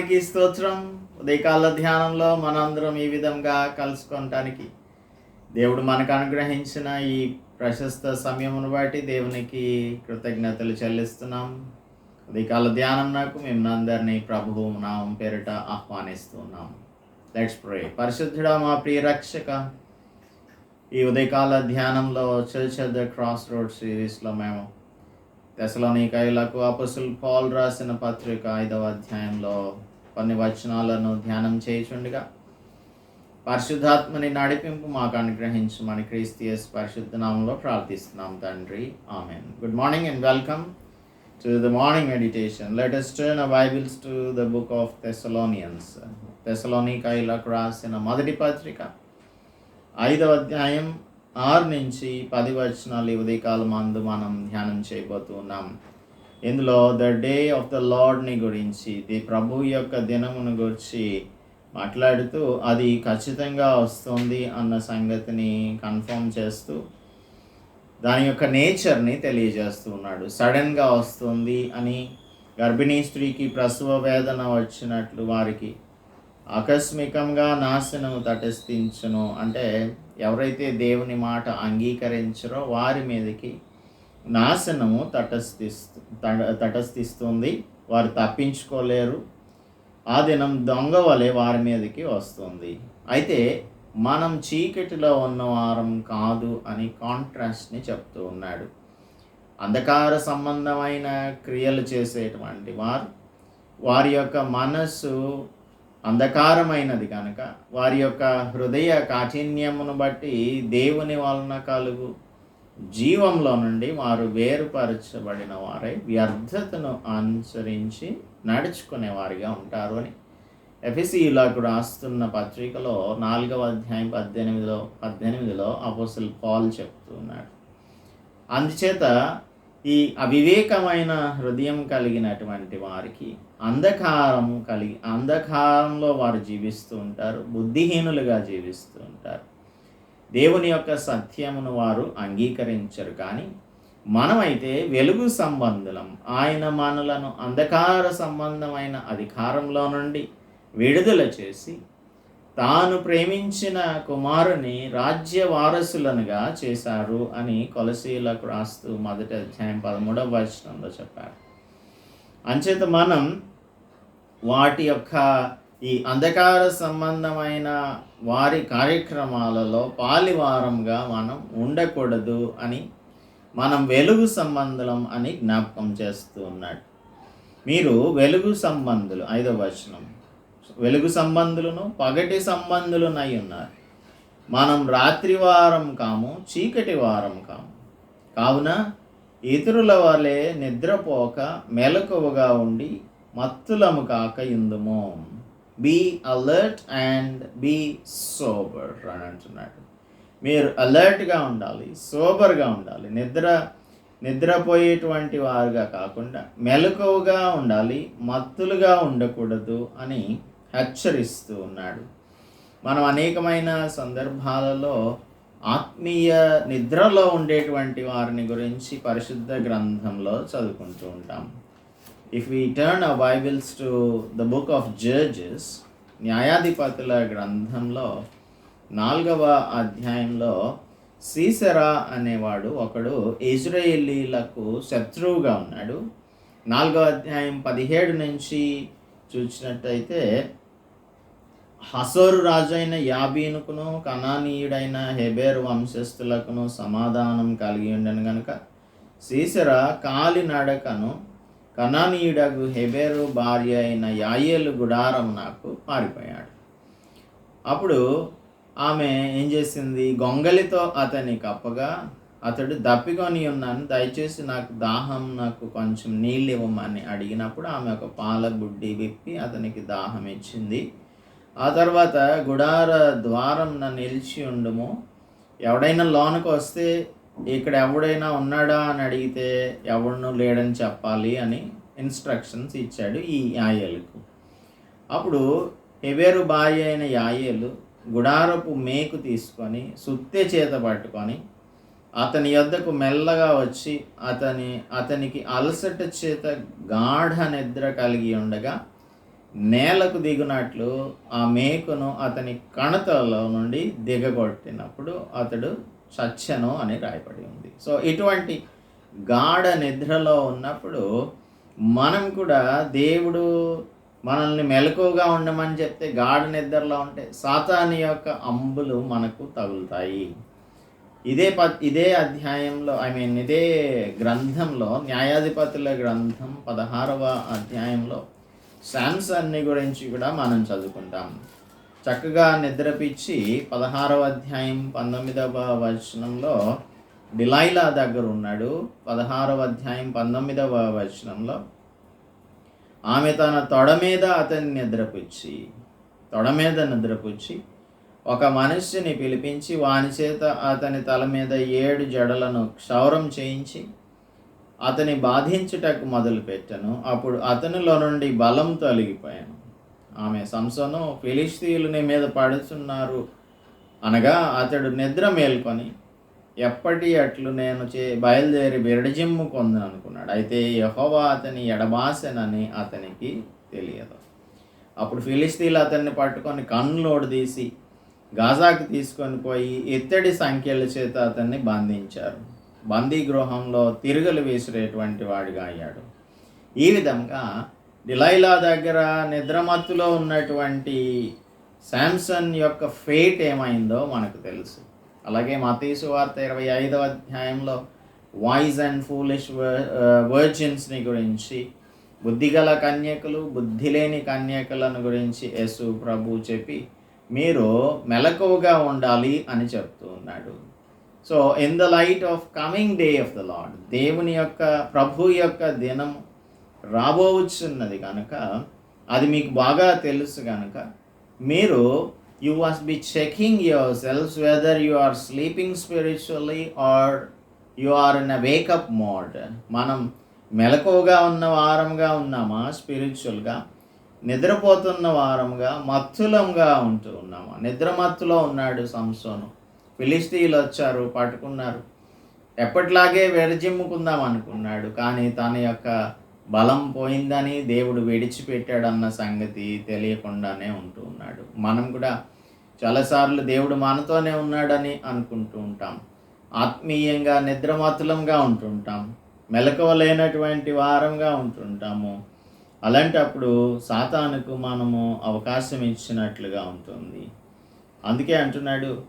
నామానికి స్తోత్రం. ఉదయకాల ధ్యానంలో మనందరం ఈ విధంగా కలుసుకోవటానికి దేవుడు మనకు అనుగ్రహించిన ఈ ప్రశస్త సమయమును బట్టి దేవునికి కృతజ్ఞతలు చెల్లిస్తున్నాం. ఉదయకాల ధ్యానం నాకు మేము అందరినీ ప్రభువు నామం పేరిట ఆహ్వానిస్తున్నాం లెట్స్ ప్రే పరిశుద్ధుడా మా ప్రియ రక్షక ఈ ఉదయకాల ధ్యానంలో చర్చ్ క్రాస్ రోడ్ సిరీస్లో మేము దశలోని కైలకు అపసుల్ పాల్ రాసిన పత్రిక ఐదవ అధ్యాయంలో కొన్ని వచనాలను ధ్యానం చేయుచుండగా పరిశుద్ధాత్మని నడిపింపు మాకు అనుగ్రహించమని క్రీస్తియస్ పరిశుద్ధ నామంలో ప్రార్థిస్తున్నాం తండ్రి. Amen. Good morning and welcome to the morning meditation let turn Bibles to the book of Thessalonians of Thessalonians. రాసిన మొదటి పత్రిక ఐదవ అధ్యాయం ఆరు నుంచి పది వచనాలు ఉదయకాలం అందు మనం ధ్యానం చేయబోతున్నాం ఇందులో ద డే ఆఫ్ ద లార్డ్ని గురించి ది ప్రభు యొక్క దినమును గురించి మాట్లాడుతూ అది ఖచ్చితంగా వస్తుంది అన్న సంగతిని కన్ఫర్మ్ చేస్తూ దాని యొక్క నేచర్ని తెలియజేస్తూ ఉన్నాడు. సడన్గా వస్తుంది అని గర్భిణీ స్త్రీకి ప్రసవ వేదన వచ్చినట్లు వారికి ఆకస్మికంగా నాశనం తటస్థించును. అంటే ఎవరైతే దేవుని మాట అంగీకరించరో వారి మీదకి నాశనము తటస్థిస్తు తటస్థిస్తుంది. వారు తప్పించుకోలేరు. ఆ దినం దొంగ వలె వారి మీదకి వస్తుంది. అయితే మనం చీకటిలో ఉన్న వారం కాదు అని కాంట్రాస్ట్ని చెప్తూ ఉన్నాడు. అంధకార సంబంధమైన క్రియలు చేసేటువంటి వారు వారి యొక్క మనస్సు అంధకారమైనది కనుక వారి యొక్క హృదయ కాఠిన్యమును బట్టి దేవుని వలన కలుగు జీవంలో నుండి వారు వేరుపరచబడిన వారై వ్యర్థతను అనుసరించి నడుచుకునే వారిగా ఉంటారు అని. ఎఫ్ఎస్సిలకు రాస్తున్న పత్రికలో నాలుగవ అధ్యాయం పద్దెనిమిదిలో పద్దెనిమిదిలో అపోసల్ పాల్ చెప్తున్నాడు. అందుచేత ఈ అవివేకమైన హృదయం కలిగినటువంటి వారికి అంధకారం కలిగి అంధకారంలో వారు జీవిస్తూ ఉంటారు బుద్ధిహీనులుగా జీవిస్తూ ఉంటారు. దేవుని యొక్క సత్యమును వారు అంగీకరించరు. కానీ మనమైతే వెలుగు సంబంధులం. ఆయన మనలను అంధకార సంబంధమైన అధికారంలో నుండి విడుదల చేసి తాను ప్రేమించిన కుమారుని రాజ్య వారసులనుగా చేశారు అని కొలసీలకు రాస్తూ మొదటి అధ్యాయం పదమూడవ వచనంలో చెప్పారు. అంచేత మనం వాటి యొక్క ఈ అంధకార సంబంధమైన వారి కార్యక్రమాలలో పాలివారంగా మనం ఉండకూడదు అని మనం వెలుగు సంబంధం అని జ్ఞాపకం చేస్తూ ఉన్నాడు. మీరు వెలుగు సంబంధులు ఐదవ వచనం. వెలుగు సంబంధులను పగటి సంబంధులునై ఉన్నారు. మనం రాత్రి వారం కాము చీకటి వారం కాము. కావున ఇతరుల వలె నిద్రపోక మెలకువగా ఉండి మత్తులము కాక ఇందుము. Be alert and be sober అని అంటున్నాడు. మీరు అలర్ట్గా ఉండాలి సోబర్గా ఉండాలి నిద్ర నిద్రపోయేటువంటి వారుగా కాకుండా మెలకువగా ఉండాలి మత్తులుగా ఉండకూడదు అని హెచ్చరిస్తూ ఉన్నాడు. మనం అనేకమైన సందర్భాలలో ఆత్మీయ నిద్రలో ఉండేటువంటి వారిని గురించి పరిశుద్ధ గ్రంథంలో చదువుకుంటూ ఉంటాం. If we turn a Bibles to the book of Judges న్యాయాధిపతుల గ్రంథంలో నాలుగవ అధ్యాయంలో సీసరా అనేవాడు ఒకడు ఇజ్రాయేలీలకు శత్రువుగా ఉన్నాడు. నాలుగవ అధ్యాయం పదిహేడు నుంచి చూసినట్టయితే హసోరు రాజు అయిన యాబీనుకును కనానీయుడైన హెబేర్ వంశస్థులకును సమాధానం కలిగి ఉండను గనుక సీసెర కాలినడకను కనానీయుడగు హెబేరు భార్య అయిన యాయేలు గుడారం నాకు పారిపోయాడు. అప్పుడు ఆమె ఏం చేసింది? గొంగలితో అతని కప్పగా అతడు దప్పికొని ఉన్నాను దయచేసి నాకు దాహం నాకు కొంచెం నీళ్ళు ఇవ్వమని అడిగినప్పుడు ఆమె ఒక పాల గుడ్డి విప్పి అతనికి దాహం ఇచ్చింది. ఆ తర్వాత గుడార ద్వారం నిలిచి ఉండము. ఎవడైనా లోనకు వస్తే ఇక్కడ ఎవడైనా ఉన్నాడా అని అడిగితే ఎవడను లేడని చెప్పాలి అని ఇన్స్ట్రక్షన్స్ ఇచ్చాడు ఈ యాయేలుకు. అప్పుడు హెబేరు భార్య అయిన యాయేలు గుడారపు మేకు తీసుకొని సుత్తె చేత పట్టుకొని అతని యొద్దకు మెల్లగా వచ్చి అతని అతనికి అలసట చేత గాఢ నిద్ర కలిగి ఉండగా నేలకు దిగునట్లు ఆ మేకును అతని కణతలో నుండి దిగగొట్టినప్పుడు అతడు చచ్చను అని రాయబడి ఉంది. సో ఇటువంటి గాఢ నిద్రలో ఉన్నప్పుడు మనం కూడా దేవుడు మనల్ని మెలకువగా ఉండమని చెప్తే గాఢ నిద్రలో ఉంటే సాతాని యొక్క అంబులు మనకు తగులుతాయి. ఇదే ప ఇదే అధ్యాయంలో ఐ మీన్ ఇదే గ్రంథంలో న్యాయాధిపతుల గ్రంథం పదహారవ అధ్యాయంలో శాంసన్ని గురించి కూడా మనం చదువుకుంటాం. చక్కగా నిద్రపిచ్చి పదహారవ అధ్యాయం పంతొమ్మిదవ వచనంలో డిలైలా దగ్గర ఉన్నాడు. పదహారవ అధ్యాయం పంతొమ్మిదవ వచనంలో ఆమె తన తొడ మీద అతన్ని నిద్రపుచ్చి తొడ మీద నిద్రపుచ్చి ఒక మనిషిని పిలిపించి వాని చేత అతని తల మీద ఏడు జడలను క్షౌరం చేయించి అతని బాధించుటకు మొదలుపెట్టను. అప్పుడు అతనిలో నుండి బలం తొలగిపోయాను. ఆమె సంసను ఫిలిస్తీయులని మీద పడుచున్నారు అనగా అతడు నిద్ర మేల్కొని ఎప్పటి అట్లు నేను చే బయలుదేరి బిరడజిమ్ము కొందని అనుకున్నాడు. అయితే యహోవా అతని ఎడబాసెనని అతనికి తెలియదు. అప్పుడు ఫిలిస్తీన్లు అతన్ని పట్టుకొని కన్నులోడు తీసి గాజాకి తీసుకొని పోయి ఇత్తడి సంఖ్యల చేత అతన్ని బంధించారు. బందీ గృహంలో తిరుగులు వేసినటువంటి వాడిగా అయ్యాడు. ఈ విధంగా డిలైలా దగ్గర నిద్రమత్తులో ఉన్నటువంటి శాంసన్ యొక్క ఫేట్ ఏమైందో మనకు తెలుసు. అలాగే మతీసు వార్త ఇరవై ఐదవ అధ్యాయంలో వాయిస్ అండ్ ఫూలిష్ వర్జిన్స్ని గురించి బుద్ధిగల కన్యకలు బుద్ధి లేని కన్యకలను గురించి యేసు ప్రభు చెప్పి మీరు మెలకువగా ఉండాలి అని చెప్తూ ఉన్నాడు. So in the light of coming day of the Lord దేవుని యొక్క ప్రభు యొక్క దినం రాబోచున్నది కనుక అది మీకు బాగా తెలుసు కనుక మీరు you must be checking your cells whether you are sleeping spiritually or you are in a wake up mode మనం మెలకువగా ఉన్న వారంగా ఉన్నామా? స్పిరిచువల్గా నిద్రపోతున్న వారంగా మత్తులంగా ఉంటూ ఉన్నామా? నిద్ర మత్తులో ఉన్నాడు సంసోను. ఫిలిస్తీన్లు వచ్చారు పట్టుకున్నారు. ఎప్పటిలాగే విరజిమ్ముకుందాం అనుకున్నాడు కానీ తన యొక్క బలం పోయిందని దేవుడు విడిచిపెట్టాడన్న సంగతి తెలియకుండానే ఉంటూ ఉన్నాడు. మనం కూడా చాలాసార్లు దేవుడు మనతోనే ఉన్నాడని అనుకుంటూ ఉంటాం. ఆత్మీయంగా నిద్రమాతులంగా ఉంటుంటాం మెలకువలేనటువంటి వారంగా ఉంటుంటాము అలాంటప్పుడు సాతానుకు మనము అవకాశం ఇచ్చినట్లుగా ఉంటుంది. అందుకే అంటున్నాడు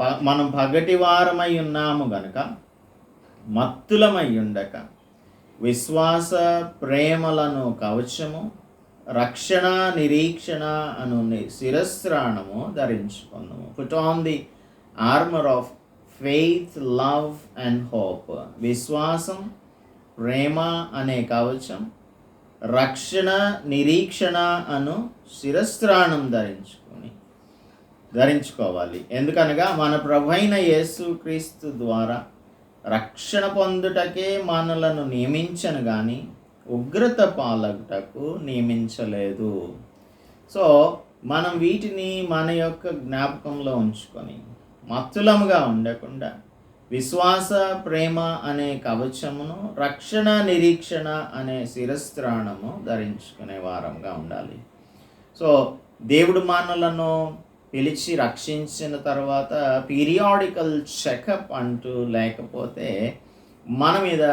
ప- మనం పగటి వారమై ఉన్నాము గనక మత్తులమై ఉండక విశ్వాస ప్రేమలను కవచము రక్షణ నిరీక్షణ అను శిరస్రాణము ధరించుకుందాము. Put on the armour of faith love and hope విశ్వాసం ప్రేమ అనే కవచం రక్షణ నిరీక్షణ అను శిరస్త్రాణం ధరించుకొని ధరించుకోవాలి. ఎందుకనగా మన ప్రభైన యేసుక్రీస్తు ద్వారా రక్షణ పొందుటకే మనలను నియమించను కానీ ఉగ్రత పాలకుటకు నియమించలేదు. సో మనం వీటిని మన యొక్క జ్ఞాపకంలో ఉంచుకొని మత్తులముగా ఉండకుండా విశ్వాస ప్రేమ అనే కవచమును రక్షణ నిరీక్షణ అనే శిరస్త్రాణము ధరించుకునే వారంగా ఉండాలి. సో దేవుడు మనలను పిలిచి రక్షించిన తర్వాత పీరియాడికల్ చెకప్ అంటూ లేకపోతే మన మీద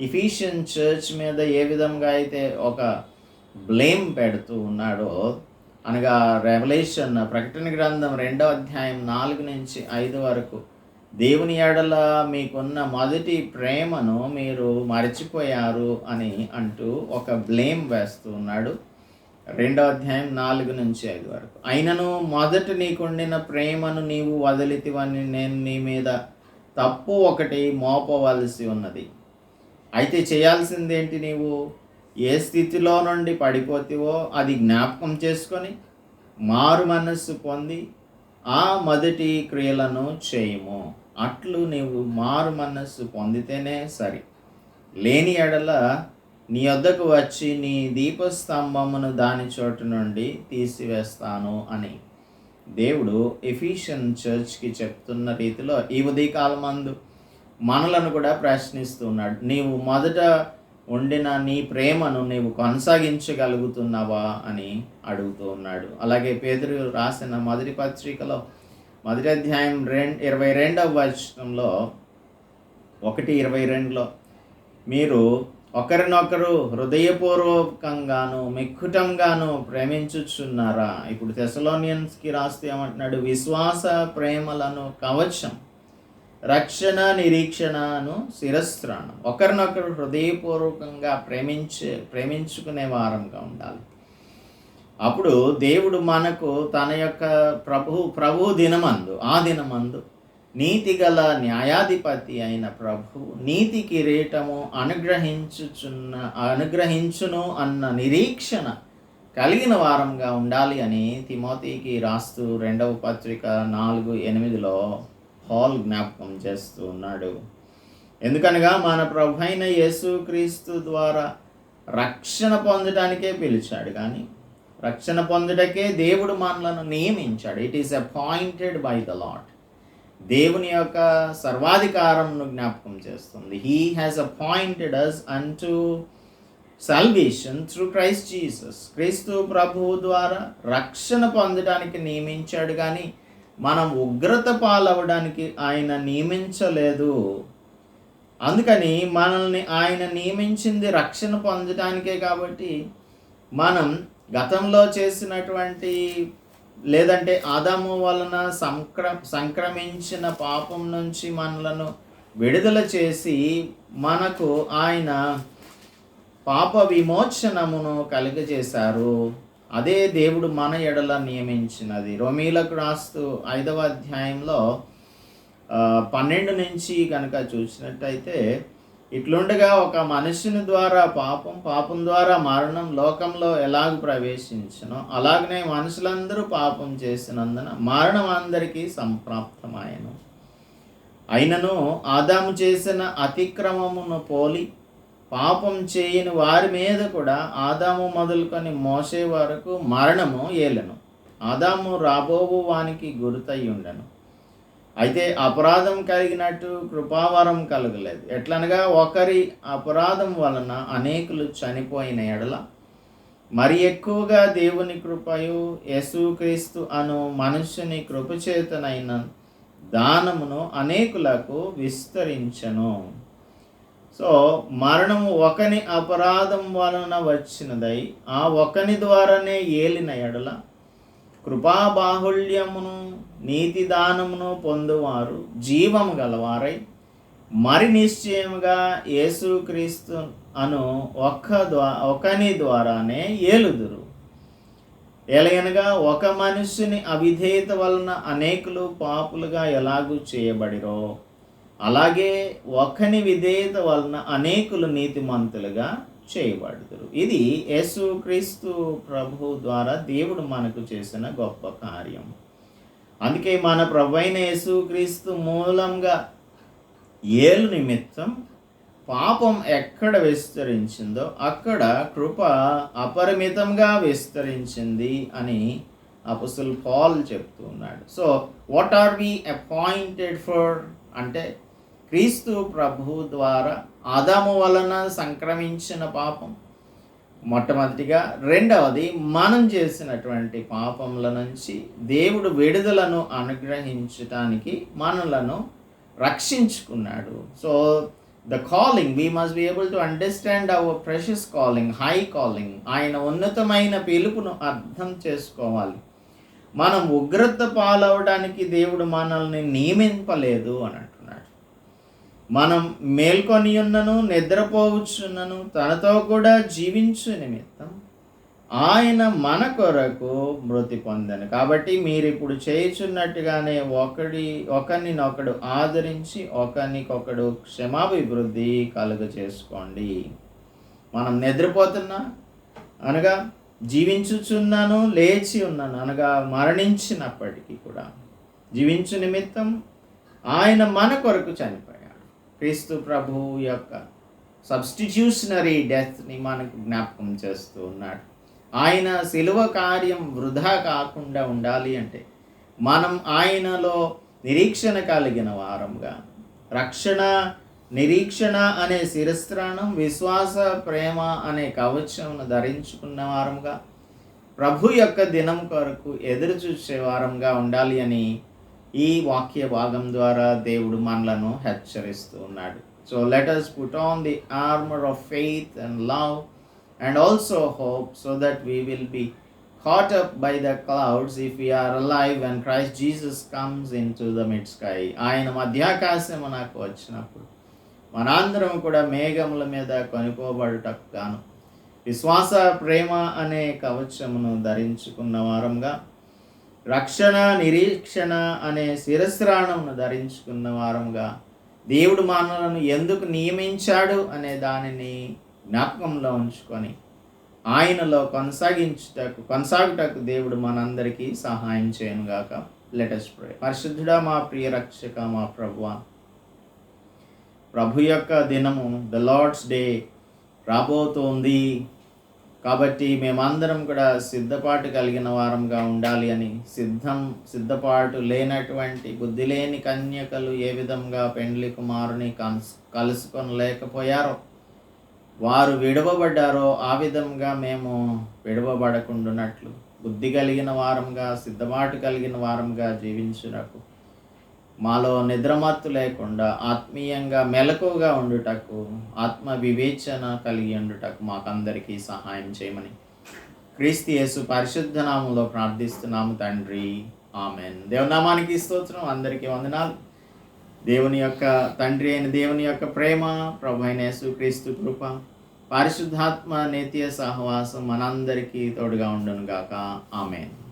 ఇఫిషియన్ చర్చ్ మీద ఏ విధంగా అయితే ఒక బ్లేమ్ పెడుతూ ఉన్నాడో అనగా రెవల్యూషన్ ప్రకటన గ్రంథం రెండవ అధ్యాయం నాలుగు నుంచి ఐదు వరకు దేవుని ఎడల మీకున్న మొదటి ప్రేమను మీరు మర్చిపోయారు అని అంటూ ఒక బ్లేమ్ వేస్తూ ఉన్నాడు. రెండో అధ్యాయం నాలుగు నుంచి ఐదు వరకు. అయినను మొదట నీకుండిన ప్రేమను నీవు వదిలితివని నేను నీ మీద తప్పు ఒకటి మోపవలసి ఉన్నది. అయితే చేయాల్సిందేంటి నీవు? ఏ స్థితిలో నుండి పడిపోతివో అది జ్ఞాపకం చేసుకొని మారు మనస్సు పొంది ఆ మొదటి క్రియలను చేయము. అట్లు నీవు మారు మనస్సు పొందితేనే సరి. లేని ఎడల నీ వద్దకు వచ్చి నీ దీపస్తంభమును దాని చోటు నుండి తీసివేస్తాను అని. దేవుడు ఎఫిషియన్ చర్చ్కి చెప్తున్న రీతిలో ఈ ఉదయకాలం మందు మనలను కూడా ప్రశ్నిస్తున్నాడు. నీవు మొదట ఉండిన నీ ప్రేమను నీవు కొనసాగించగలుగుతున్నావా అని అడుగుతూ ఉన్నాడు. అలాగే పేదరు రాసిన మొదటి పత్రికలో మొదటి అధ్యాయం రెండు ఇరవై రెండవ వచనంలో ఒకటి ఇరవై రెండులో మీరు ఒకరినొకరు హృదయపూర్వకంగాను మిక్కుటంగాను ప్రేమించుచున్నారా? ఇప్పుడు థెసలోనియన్స్కి రాస్తే ఏమంటున్నాడు? విశ్వాస ప్రేమలను కవచం రక్షణ నిరీక్షణను శిరస్త్రాణం. ఒకరినొకరు హృదయపూర్వకంగా ప్రేమించే ప్రేమించుకునే వారంగా ఉండాలి. అప్పుడు దేవుడు మనకు తన యొక్క ప్రభు ప్రభు దినమందు ఆ దినమందు నీతి గల న్యాయాధిపతి అయిన ప్రభు నీతి కిరీటము అనుగ్రహించుచున్న అనుగ్రహించును అన్న నిరీక్షణ కలిగిన వారంగా ఉండాలి అని తిమోతికి రాస్తూ రెండవ పత్రిక నాలుగు ఎనిమిదిలో హాల్ జ్ఞాపకం చేస్తూ ఉన్నాడు. ఎందుకనగా మన ప్రభు అయిన యేసుక్రీస్తు ద్వారా రక్షణ పొందడానికే పిలిచాడు కానీ రక్షణ పొందుటకే దేవుడు మనలను నియమించాడు. It is appointed by the Lord దేవుని యొక్క సర్వాధికారంను జ్ఞాపకం చేస్తుంది. He has appointed us unto salvation through Christ Jesus క్రీస్తు ప్రభువు ద్వారా రక్షణ పొందడానికి నియమించాడు కానీ మనం ఉగ్రత పాలవడానికి ఆయన నియమించలేదు. అందుకని మనల్ని ఆయన నియమించింది రక్షణ పొందడానికే కాబట్టి మనం గతంలో చేసినటువంటి లేదంటే ఆదాము వలన సంక్ర సంక్రమించిన పాపం నుంచి మనలను విడుదల చేసి మనకు ఆయన పాప విమోచనమును కలుగజేశారు. అదే దేవుడు మన ఎడల నియమించినది. రోమీలకు రాస్తూ ఐదవ అధ్యాయంలో పన్నెండు నుంచి కనుక చూసినట్టయితే ఇట్లుండగా ఒక మనుషుని ద్వారా పాపం పాపం ద్వారా మరణం లోకంలో ఎలాగ ప్రవేశించనో అలాగనే మనుషులందరూ పాపం చేసినందున మరణం అందరికీ సంప్రాప్తమాయను. అయినను ఆదాము చేసిన అతిక్రమమును పోలి పాపం చేయని వారి మీద కూడా ఆదాము మొదలుకొని మోసే వరకు మరణము ఏలెను. ఆదాము రాబోవు వానికి గురుతై అయితే అపరాధం కలిగినట్టు కృపావరం కలగలేదు. ఎట్లనగా ఒకరి అపరాధం వలన అనేకులు చనిపోయిన ఎడల మరి ఎక్కువగా దేవుని కృపయు యేసుక్రీస్తు అను మనుష్యుని కృపచేతనైన దానమును అనేకులకు విస్తరించను. సో మరణము ఒకని అపరాధం వలన వచ్చినదై ఆ ఒకని ద్వారానే ఏలిన ఎడల కృపాబాహుళ్యమును నీతి దానమును పొందువారు జీవము గలవారై మరి నిశ్చయముగా యేసుక్రీస్తు అను ఒక్క ద్వా ఒకని ద్వారానే ఏలుదురు. ఎలయనగా ఒక మనుషుని అవిధేయత వలన అనేకులు పాపులుగా ఎలాగూ చేయబడిరో అలాగే ఒకని విధేయత వలన అనేకులు నీతిమంతులుగా చేయబడుదురు. ఇది యేసుక్రీస్తు ప్రభు ద్వారా దేవుడు మనకు చేసిన గొప్ప కార్యం అందుకే మన ప్రభు అయిన యేసుక్రీస్తు మూలంగా ఏలు నిమిత్తం పాపం ఎక్కడ విస్తరించిందో అక్కడ కృప అపరిమితంగా విస్తరించింది అని అపసుల్ పాల్ చెప్తున్నాడు so what are we appointed for? అంటే క్రీస్తు ప్రభు ద్వారా ఆదాము వలన సంక్రమించిన పాపం. మొట్టమొదటిగా రెండవది మనం చేసినటువంటి పాపముల నుంచి దేవుడు విడుదలను అనుగ్రహించటానికి మనలను రక్షించుకున్నాడు. So the calling we must be able to understand our precious calling high calling ఆయన ఉన్నతమైన పిలుపును అర్థం చేసుకోవాలి. మనం ఉగ్రత పాలవడానికి దేవుడు మనల్ని నియమింపలేదు అని మనం మేల్కొని ఉన్నను నిద్రపోవచ్చున్నను తనతో కూడా జీవించు నిమిత్తం ఆయన మన కొరకు మృతి పొందను. కాబట్టి మీరు ఇప్పుడు చేయుచున్నట్టుగానే ఒకడి ఒకరినొకడు ఆదరించి ఒకరికొకడు క్షమాభివృద్ధి కలుగ చేసుకోండి. మనం నిద్రపోతున్నా అనగా జీవించుచున్నాను లేచి ఉన్నాను అనగా మరణించినప్పటికీ కూడా జీవించు నిమిత్తం ఆయన మన కొరకు చనిపోయాడు క్రీస్తు ప్రభువు యొక్క సబ్స్టిట్యూషనరీ డెత్ని మనకు జ్ఞాపకం చేస్తూ ఉన్నాడు. ఆయన సిలువ కార్యం వృధా కాకుండా ఉండాలి అంటే మనం ఆయనలో నిరీక్షణ కలిగిన వారంగా రక్షణ నిరీక్షణ అనే శిరస్త్రాణం విశ్వాస ప్రేమ అనే కవచమును ధరించుకున్న వారంగా ప్రభు యొక్క దినం కొరకు ఎదురు చూసే వారంగా ఉండాలి అని ఈ వాక్య భాగం ద్వారా దేవుడు మనలను హెచ్చరిస్తూ ఉన్నాడు so let us put on the armour of faith and love and also hope so that we will be caught up by the clouds if we are alive when Christ Jesus comes into the mid sky. ఆయన మధ్యాకాశము నాకు వచ్చినప్పుడు మనందరం కూడా మేఘముల మీద కొనుకోబడుటకు గాను విశ్వాస ప్రేమ అనే కవచమును ధరించుకున్న వారంగా రక్షణ నిరీక్షణ అనే శిరస్రాణమును ధరించుకున్న వారంగా దేవుడు మనలను ఎందుకు నియమించాడు అనే దానిని జ్ఞాపకంలో ఉంచుకొని ఆయనలో కొనసాగించుటకు కొనసాగుటకు దేవుడు మనందరికీ సహాయం చేయనుగాక. లెటెస్ట్ ప్రే పరిశుద్ధుడా మా ప్రియ రక్షక మా ప్రభువ ప్రభు యొక్క దినము ద లార్డ్స్ డే రాబోతోంది. కాబట్టి మేమందరం కూడా సిద్ధపాటు కలిగిన వారంగా ఉండాలి అని సిద్ధం సిద్ధపాటు లేనటువంటి బుద్ధి లేని కన్యకలు ఏ విధంగా పెండ్లి కుమారుని కలుసు కలుసుకొనలేకపోయారో వారు విడవబడ్డారో ఆ విధంగా మేము విడవబడకుండానట్లు బుద్ధి కలిగిన వారంగా సిద్ధపాటు కలిగిన వారంగా జీవించుటకు మాలో నిద్రమత్తు లేకుండా ఆత్మీయంగా మెలకుగా ఉండుటకు ఆత్మ వివేచన కలిగి ఉండుటకు మాకందరికీ సహాయం చేయమని క్రీస్తు యేసు పరిశుద్ధ నామంలో ప్రార్థిస్తున్నాము తండ్రి. ఆమెన్. దేవనామానికి స్తోత్రం. అందరికీ వందనాలు. దేవుని యొక్క తండ్రి అయిన దేవుని యొక్క ప్రేమ ప్రభు అయిన యేసు క్రీస్తు కృప పరిశుద్ధాత్మ నిత్య సహవాసం మనందరికీ తోడుగా ఉండను గాక ఆమెన్.